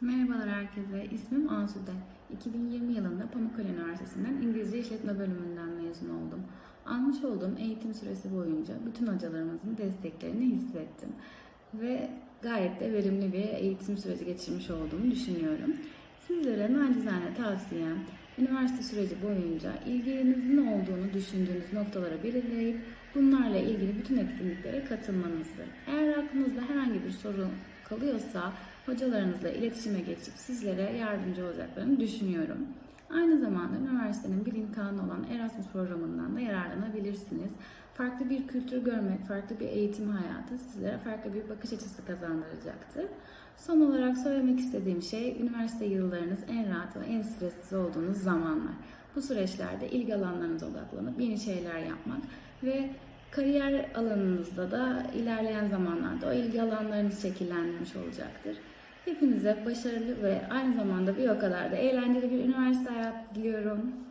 Merhabalar herkese. İsmim Asude. 2020 yılında Pamukkale Üniversitesi'nden İngilizce İşletme Bölümünden mezun oldum. Almış olduğum eğitim süresi boyunca bütün hocalarımızın desteklerini hissettim. Ve gayet de verimli bir eğitim süreci geçirmiş olduğumu düşünüyorum. Sizlere nacizane tavsiyem, üniversite süreci boyunca ilginizin olduğunu düşündüğünüz noktaları belirleyip bunlarla ilgili bütün etkinliklere katılmanızdır. Eğer aklınızda herhangi bir sorun kalıyorsa hocalarınızla iletişime geçip sizlere yardımcı olacaklarını düşünüyorum. Aynı zamanda üniversitenin bir imkanı olan Erasmus programından da yararlanabilirsiniz. Farklı bir kültür görmek, farklı bir eğitim hayatı sizlere farklı bir bakış açısı kazandıracaktır. Son olarak söylemek istediğim şey, üniversite yıllarınız en rahat ve en stressiz olduğunuz zamanlar. Bu süreçlerde ilgi alanlarınıza odaklanıp yeni şeyler yapmak ve kariyer alanınızda da ilerleyen zamanlarda o ilgi alanlarınız şekillenmiş olacaktır. Hepinize başarılı ve aynı zamanda bir o kadar da eğlenceli bir üniversite hayatı diliyorum.